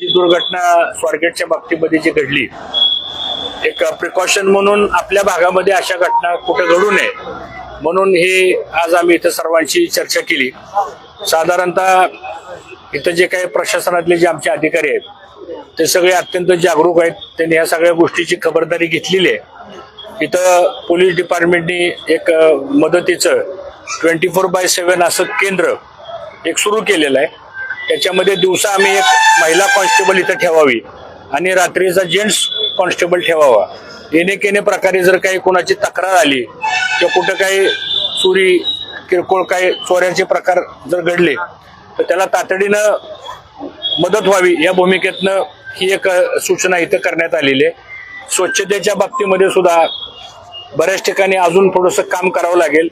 जी दुर्घटना स्वारगेटच्या बाबतीमध्ये जी घडली एक प्रिकॉशन म्हणून आपल्या भागामध्ये अशा घटना कुठे घडू नये म्हणून हे आज आम्ही इथं सर्वांशी चर्चा केली. साधारणतः इथं जे काही प्रशासनातले जे आमचे अधिकारी आहेत ते सगळे अत्यंत जागरूक आहेत. त्यांनी ह्या सगळ्या गोष्टीची खबरदारी घेतलेली आहे. इथं पोलीस डिपार्टमेंटनी एक मदतीचं ट्वेंटी फोर बाय सेवन असं केंद्र एक सुरू केलेलं आहे. त्याच्यामध्ये दिवसा आम्ही एक महिला कॉन्स्टेबल इथं ठेवावी आणि रात्रीचा जेंट्स कॉन्स्टेबल ठेवावा. येणे केने प्रकारे जर काही कोणाची तक्रार आली किंवा कुठं काही चोरी किरकोळ काही चोऱ्यांचे प्रकार जर घडले तर त्याला तातडीनं मदत व्हावी. या भूमिकेतनं ही एक सूचना इथं करण्यात आलेली आहे. स्वच्छतेच्या बाबतीमध्ये सुद्धा बऱ्याच ठिकाणी अजून थोडंसं काम करावं लागेल.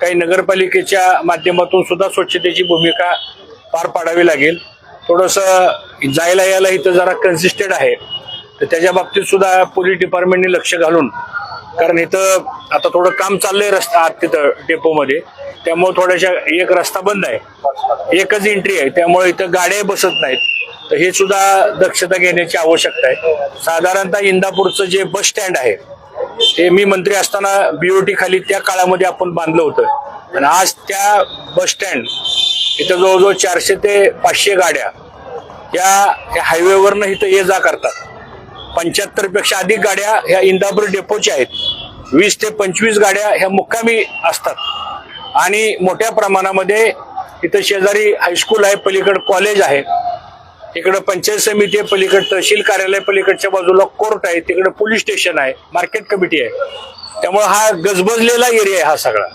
काही नगरपालिकेच्या माध्यमातून सुद्धा स्वच्छतेची भूमिका पार पाडावी लागेल. थोडंसं जायला यायला इथं जरा कन्सिस्टेंट आहे. तर त्याच्या बाबतीत सुद्धा पोलीस डिपार्टमेंटने लक्ष घालून कारण इथं आता थोडं काम चाललंय रस्ता आत तिथं डेपोमध्ये त्यामुळे थोड्याशा एक रस्ता बंद आहे. एकच एंट्री आहे. त्यामुळे इथं गाड्या बसत नाहीत. तर हे सुद्धा दक्षता घेण्याची आवश्यकता आहे. साधारणतः इंदापूरचं जे बस स्टँड आहे ते मी मंत्री असताना बीओटी खाली त्या काळामध्ये आपण बांधलं होतं. आणि आज त्या बस स्टँड इथं जवळजवळ चारशे ते पाचशे गाड्या या हायवेवरनं इथं ये जा करतात. पंच्याहत्तरपेक्षा अधिक गाड्या ह्या इंदापूर डेपोच्या आहेत. वीस ते पंचवीस गाड्या ह्या मुक्कामी असतात. आणि मोठ्या प्रमाणामध्ये इथं शेजारी हायस्कूल आहे पलीकडं कॉलेज आहे. इकडं पंचायत समिती आहे पलीकड तहसील कार्यालय पलीकडच्या बाजूला कोर्ट आहे तिकडं पोलीस स्टेशन आहे मार्केट कमिटी आहे. त्यामुळे हा गजबजलेला एरिया आहे हा सगळा.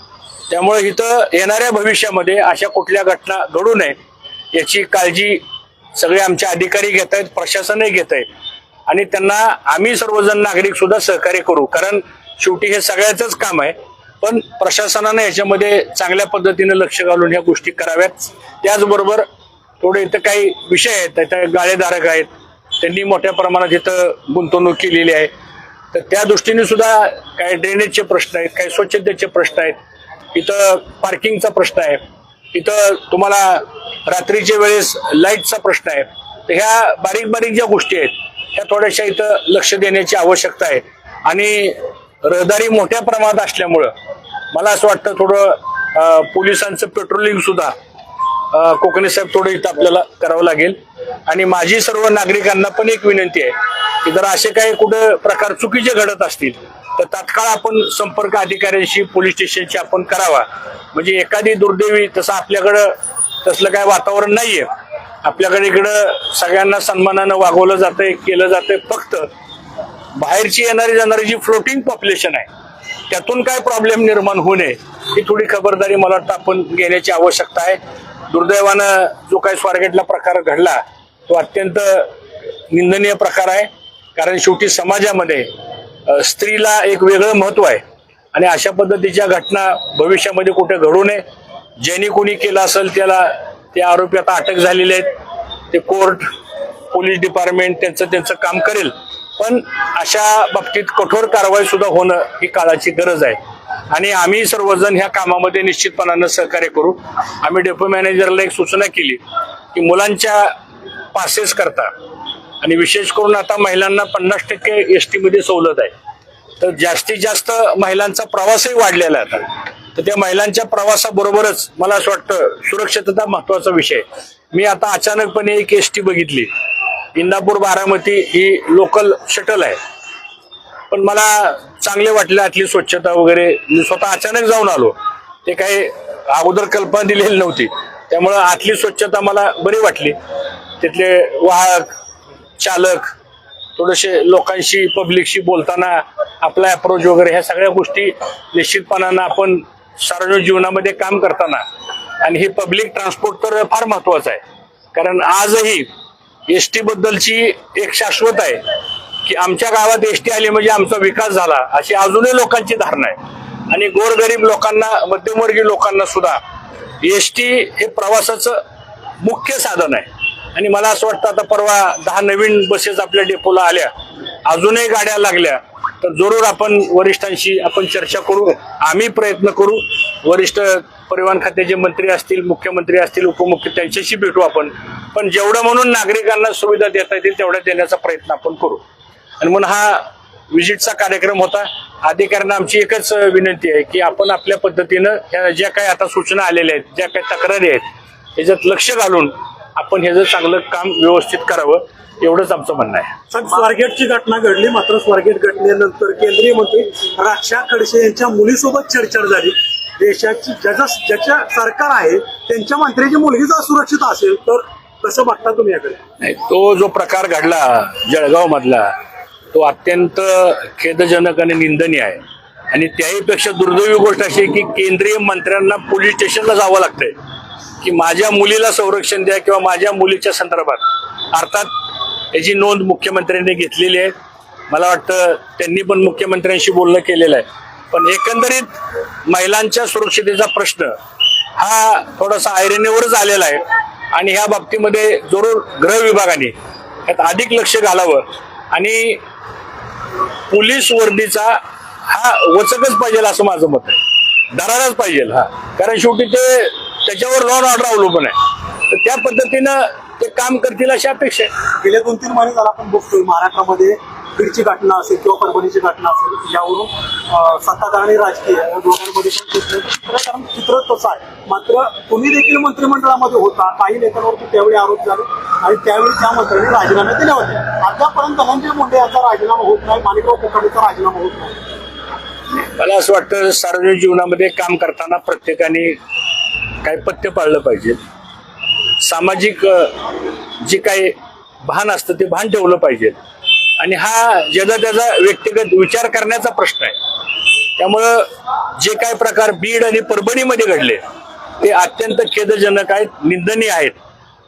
त्यामुळे इथं येणाऱ्या भविष्यामध्ये अशा कुठल्या घटना घडू नये याची काळजी सगळे आमचे अधिकारी घेत आहेत प्रशासनही घेत आहे आणि त्यांना आम्ही सर्वजण नागरिक सुद्धा सहकार्य करू कारण शेवटी हे सगळ्याच काम आहे. पण प्रशासनानं याच्यामध्ये चांगल्या पद्धतीनं लक्ष घालून ह्या गोष्टी कराव्यात. त्याचबरोबर थोडे इथं काही विषय आहेत इथं गाळेधारक आहेत त्यांनी मोठ्या प्रमाणात इथं गुंतवणूक केलेली आहे. तर त्या दृष्टीने सुद्धा काही ड्रेनेजचे प्रश्न आहेत काही स्वच्छतेचे प्रश्न आहेत. इथं पार्किंगचा प्रश्न आहे. इथं तुम्हाला रात्रीच्या वेळेस लाईटचा प्रश्न आहे. तर ह्या बारीक बारीक ज्या गोष्टी आहेत ह्या थोड्याशा इथं लक्ष देण्याची आवश्यकता आहे. आणि रहदारी मोठ्या प्रमाणात असल्यामुळं मला असं वाटतं थोडं पोलिसांचं पेट्रोलिंग सुद्धा कोकणे साहेब थोडं इथं आपल्याला करावं लागेल. आणि माझी सर्व नागरिकांना पण एक विनंती आहे की जर असे काही कुठं प्रकार चुकीचे घडत असतील तर तात्काळ आपण संपर्क अधिकाऱ्यांशी पोलीस स्टेशनशी आपण करावा. म्हणजे एखादी दुर्दैवी तसं आपल्याकडं तसलं काय वातावरण नाहीये. आपल्याकडे इकडं सगळ्यांना सन्मानानं वागवलं जातंय केलं जातंय फक्त. बाहेरची येणारी जाणारी जी फ्लोटिंग पॉप्युलेशन आहे त्यातून काय प्रॉब्लेम निर्माण होऊ नये ही थोडी खबरदारी मला वाटतं आपण घेण्याची आवश्यकता आहे. दुर्दैवानं जो काही स्वारगेटला प्रकार घडला तो अत्यंत निंदनीय प्रकार आहे. कारण शेवटी समाजामध्ये स्त्रीला एक वेगळं महत्त्व आहे. आणि अशा पद्धतीच्या घटना भविष्यामध्ये कुठे घडू नये. ज्यांनी कोणी केलं असेल त्याला ते आरोपी आता अटक झालेले आहेत. ते कोर्ट पोलीस डिपार्टमेंट त्यांचं त्यांचं काम करेल. पण अशा बाबतीत कठोर कारवाई सुद्धा होणं ही काळाची गरज आहे. आणि आम्ही सर्वजण ह्या कामामध्ये निश्चितपणानं सहकार्य करू. आम्ही डेपो मॅनेजरला एक सूचना केली की मुलांच्या पासेस करता. आणि विशेष करून आता महिलांना पन्नास टक्के एस टीमध्ये सवलत आहे. तर जास्तीत जास्त महिलांचा प्रवासही वाढलेला आहे आता. तर त्या महिलांच्या प्रवासाबरोबरच मला असं वाटतं सुरक्षितता महत्त्वाचा विषय मी आता अचानकपणे एक एस टी बघितली. इंदापूर बारामती ही लोकल शटल आहे. पण मला चांगले वाटले आतली स्वच्छता वगैरे. मी स्वतः अचानक जाऊन आलो. ते काही अगोदर कल्पना दिलेली नव्हती. त्यामुळं आतली स्वच्छता मला बरी वाटली. तिथले वाहक चालक थोडेसे लोकांशी पब्लिकशी बोलताना आपला अप्रोच वगैरे ह्या सगळ्या गोष्टी निश्चितपणानं आपण सार्वजनिक जीवनामध्ये काम करताना. आणि हे पब्लिक ट्रान्सपोर्ट तर फार महत्वाचं आहे. कारण आजही एस टी बद्दलची एक शाश्वत आहे की आमच्या गावात एस टी आली म्हणजे आमचा विकास झाला अशी अजूनही लोकांची धारणा आहे. आणि गोरगरीब लोकांना मध्यमवर्गीय लोकांना सुद्धा एस टी हे प्रवासाचं मुख्य साधन आहे. आणि मला असं वाटतं आता परवा दहा नवीन बसेस आपल्या डेपोला आल्या. अजूनही गाड्या लागल्या. तर जरूर आपण वरिष्ठांशी आपण चर्चा करू. आम्ही प्रयत्न करू. वरिष्ठ परिवहन खात्याचे मंत्री असतील मुख्यमंत्री असतील उपमुख्य त्यांच्याशी भेटू आपण. पण जेवढं म्हणून नागरिकांना सुविधा देता येतील तेवढ्या देण्याचा प्रयत्न आपण करू. आणि म्हणून हा विजिटचा कार्यक्रम होता. अधिकाऱ्यांना आमची एकच विनंती आहे की आपण आपल्या पद्धतीनं ह्या ज्या काही आता सूचना आलेल्या आहेत ज्या काही तक्रारी आहेत ह्याच्यात लक्ष घालून आपण ह्याचं चांगलं काम व्यवस्थित करावं एवढंच आमचं म्हणणं आहे. स्वारगेटची घटना घडली मात्र स्वारगेट घटनेनंतर केंद्रीय मंत्री राक्षा खडसे यांच्या मुलीसोबत छेडछाड झाली. देशाची ज्याचं ज्याच्या सरकार आहे त्यांच्या मंत्र्याची मुलगी जर सुरक्षित असेल तर कसं बघता तुम्ही याकडे? नाही तो जो प्रकार घडला जळगाव मधला तो अत्यंत खेदजनक आणि निंदनीय आहे. आणि त्याहीपेक्षा दुर्दैवी गोष्ट अशी आहे की केंद्रीय मंत्र्यांना पोलीस स्टेशनला जावं लागतंय. की माझ्या मुलीला संरक्षण द्या किंवा माझ्या मुलीच्या संदर्भात. अर्थात याची नोंद मुख्यमंत्र्यांनी घेतलेली आहे. मला वाटतं त्यांनी पण मुख्यमंत्र्यांशी बोलणं केलेलं आहे. पण एकंदरीत महिलांच्या सुरक्षितेचा प्रश्न हा थोडासा आयरनीवरच आलेला आहे. आणि ह्या बाबतीमध्ये जरूर गृह विभागाने यात अधिक लक्ष घालावं. आणि पोलीस वर्दीचा हा वचकच पाहिजे असं माझं मत आहे. दराराच पाहिजे. हा. कारण शेवटी ते त्याच्यावर लॉ ऑर्डर अवलंबून आहे. तर त्या पद्धतीनं ते काम करतील अशी अपेक्षा आहे. गेल्या दोन तीन महिने झाला आपण बघतोय महाराष्ट्रामध्ये बीडची घटना असेल किंवा परभणीची घटना असेल यावरून सत्ताधार आणि राजकीय दोघांमध्ये पण चित्र तसं आहे. मात्र तुम्ही देखील मंत्रिमंडळामध्ये होता काही नेत्यांवरती त्यावेळी आरोप झाले आणि त्यावेळी त्या मंत्र्यांनी राजीनामे दिले होते. आतापर्यंत धनंजय मुंडे यांचा राजीनामा होत नाही माणिकराव कोकाटेचा राजीनामा होत नाही. मला असं वाटतं सार्वजनिक जीवनामध्ये काम करताना प्रत्येकाने काही पथ्य पाळलं पाहिजे. सामाजिक जे काही भान असतं ते भान ठेवलं पाहिजे. आणि हा ज्याचा त्याचा व्यक्तिगत विचार करण्याचा प्रश्न आहे. त्यामुळं जे काय प्रकार बीड आणि परभणीमध्ये घडले ते अत्यंत खेदजनक आहेत निंदनीय आहेत.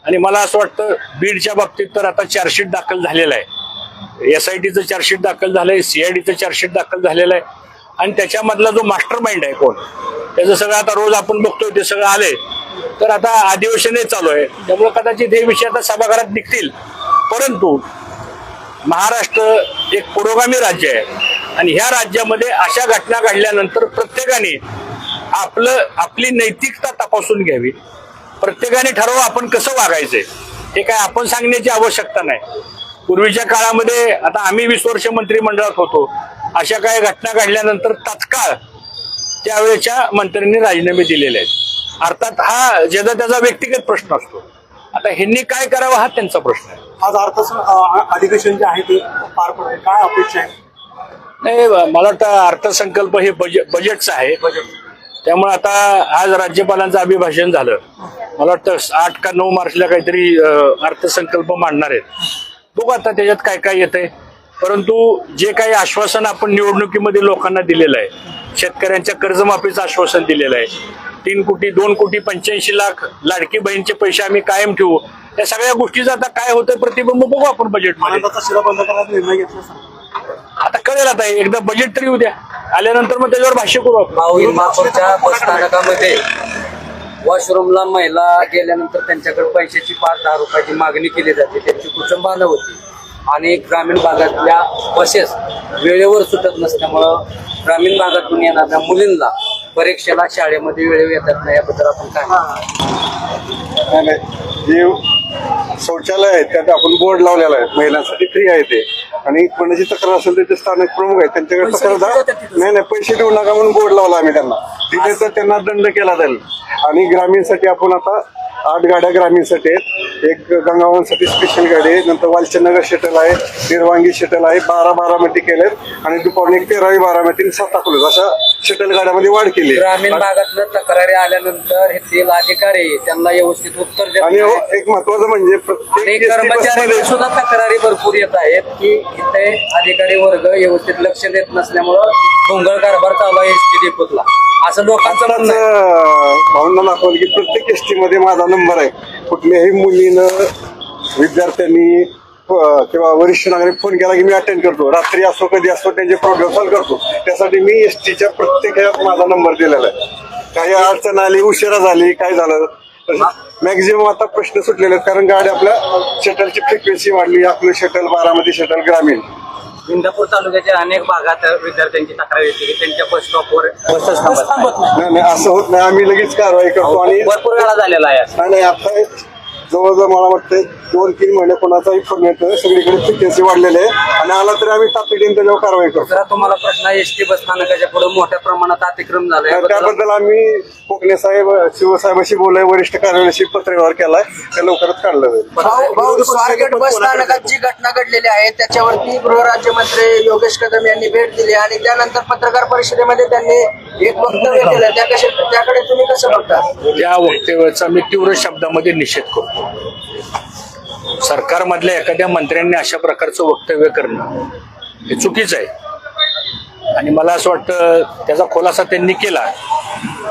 आणि मला असं वाटतं बीडच्या बाबतीत तर आता चार्जशीट दाखल झालेला आहे. एस आय टीचं चार्जशीट दाखल झालं आहे सीआयडीचं चार्जशीट दाखल झालेलं आहे. आणि त्याच्यामधला जो मास्टर माइंड आहे कोण? त्याचं सगळं आता रोज आपण बघतोय ते सगळं आले तर आता अधिवेशनही चालू आहे. त्यामुळे कदाचित हे विषय आता सभागृहात निघतील. परंतु महाराष्ट्र एक पुरोगामी राज्य आहे. आणि ह्या राज्यामध्ये अशा घटना घडल्यानंतर प्रत्येकाने आपलं आपली नैतिकता तपासून घ्यावी. प्रत्येकाने ठरवा आपण कसं वागायचंय हे काय आपण सांगण्याची आवश्यकता नाही. पूर्वीच्या काळामध्ये आता आम्ही वीस वर्ष मंत्रिमंडळात होतो. अशा काही घटना घडल्यानंतर तत्काळ त्यावेळेच्या मंत्र्यांनी राजीनामे दिलेले आहेत. अर्थात हा ज्याचा त्याचा व्यक्तिगत प्रश्न असतो. आता ह्यांनी काय करावं हा त्यांचा प्रश्न आहे. आज अर्थ अधिवेशन जे आहे ते पार पडते काय अपेक्षा आहे? नाही मला वाटतं अर्थसंकल्प हे बजेट बजेटचं आहे. त्यामुळे आता आज राज्यपालांचं अभिभाषण झालं. मला वाटतं आठ का नऊ मार्चला काहीतरी अर्थसंकल्प मांडणार आहेत. बघू आता त्याच्यात काय काय येतंय. परंतु जे काही आश्वासन आपण निवडणुकीमध्ये लोकांना दिलेलं आहे शेतकऱ्यांच्या कर्जमाफीचं आश्वासन दिलेलं आहे तीन कोटी दोन कोटी पंच्याऐंशी लाख लाडकी बहीणचे पैसे आम्ही कायम ठेवू या सगळ्या गोष्टीचं आता काय होतंय प्रतिबिंब बघू आपण बजेटमध्ये. आता कळेल आता एकदा बजेट तरी उद्या. आल्यानंतर मग त्याच्यावर भाष्य करू आपण. माऊली महापौरच्या बसस्थानकामध्ये वॉशरूमला महिला गेल्यानंतर त्यांच्याकडे पैशाची पाच दहा रुपयाची मागणी केली जाते त्यांची कुटुंबानं होती. आणि ग्रामीण भागातल्या बसेस वेळेवर सुटत नसल्यामुळं ग्रामीण भागातून येणाऱ्या मुलींना परीक्षेला शाळेमध्ये वेळेवर येतात नाही याबद्दल आपण काय नाही, शौचालय आहे त्यात आपण बोर्ड लावलेला आहे. महिलांसाठी फ्री आहे ते. आणि कोणाची तक्रार असेल तर ते स्थानिक प्रमुख आहेत. त्यांच्याकडे तक्रार नाही नाही. पैसे देऊ नका म्हणून बोर्ड लावला आम्ही त्यांना. तिथे तर त्यांना दंड केला जाईल. आणि ग्रामीणसाठी आपण आता आठ गाड्या ग्रामीणसाठी आहेत. एक गंगावनसाठी स्पेशल गाडी आहे. नंतर वालचंदनगर शटल आहे निर्वांगी शटल आहे. बारा बारामती केलेत. आणि दुपारी एक तेरावी बारामती सात अकलूज अशा शटल गाड्यामध्ये वाढ केली. ग्रामीण भागातनं तक्रारी आल्यानंतर येथील अधिकारी त्यांना व्यवस्थित उत्तर देत आणि. एक महत्वाचं म्हणजे प्रत्येक कर्मचारी सुद्धा तक्रारी भरपूर येत आहेत की इथे अधिकारी वर्ग व्यवस्थित लक्ष देत नसल्यामुळं भोंगळ कारभार चालू आहे एसटी डेपोतला असं लोकांचं म्हणणं आहे. आताच भावना दाखवली की प्रत्येक एसटी मध्ये माझा नंबर आहे. कुठल्याही मुलीनं विद्यार्थ्यांनी अं, किंवा वरिष्ठ नागरिक फोन केला की मी अटेंड करतो. रात्री असो कधी असो त्यांचे प्रॉब्लेम सॉल्व्ह करतो. त्यासाठी मी एसटीच्या प्रत्येक ह्याच्यात माझा नंबर दिलेला आहे. काही अडचण आली उशिरा झाली काय झालं? मॅक्झिमम आता प्रश्न सुटलेले आहेत कारण गाडी आपल्या शटलची फ्रिक्वेन्सी वाढली आपलं शटल बारामती शटल ग्रामीण. इंदापूर तालुक्याच्या अनेक भागात विद्यार्थ्यांची तक्रार येते की त्यांच्या बस स्टॉपवर बसच बस थांबत नाही. असं होत नाही. आम्ही लगेच कारवाई करतो आणि भरपूर वेळा झालेला आहे नाही आता जवळजवळ मला वाटतं दोन तीन महिने कोणाचाही फोन येतोय सगळीकडे फ्रिक्वेन्सी वाढलेली आहे. आणि आला तरी आम्ही तातडीने त्याच्यावर कारवाई करतो. तुम्हाला प्रश्न एस टी बस स्थानकाच्या पुढे मोठ्या प्रमाणात अतिक्रम तर त्याबद्दल आम्ही कोकणे साहेब शिवसाहेबाशी बोलाय वरिष्ठ कार्यालयाशी पत्रव्यवहार केलाय. ते लवकरच काढलं जाईल. स्वारगेट बस स्थानकात जी घटना घडलेली आहे त्याच्यावरती गृहराज्यमंत्री योगेश कदम यांनी भेट दिली आणि त्यानंतर पत्रकार परिषदेमध्ये त्यांनी एक वक्तव्य केलं त्या कशा त्याकडे तुम्ही कसं बघता? त्या वक्तव्याचा मी तीव्र शब्दामध्ये निषेध करतो. सरकारमधल्या एखाद्या मंत्र्यांनी अशा प्रकारचं वक्तव्य करणं हे चुकीचं आहे. आणि मला असं वाटतं त्याचा खुलासा त्यांनी केला.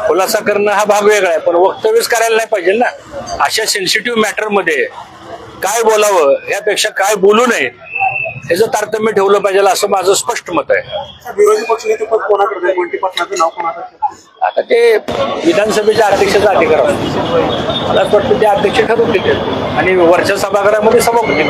खुलासा करणं हा भाग वेगळा आहे पण वक्तव्यच करायला नाही पाहिजे ना. अशा सेन्सिटिव्ह मॅटरमध्ये काय बोलावं यापेक्षा काय बोलू नये ह्याचं तारतम्य ठेवलं पाहिजे असं माझं स्पष्ट मत आहे. विरोधी पक्षनेते पद कोणाकडे जाईल बंटी पाटलाचं नाव कोणाकडे आता ते विधानसभेच्या अध्यक्षाचा अधिकार मला असं वाटतं ते अध्यक्ष ठरवतील. आणि वरच्या सभागृहामध्ये सभापती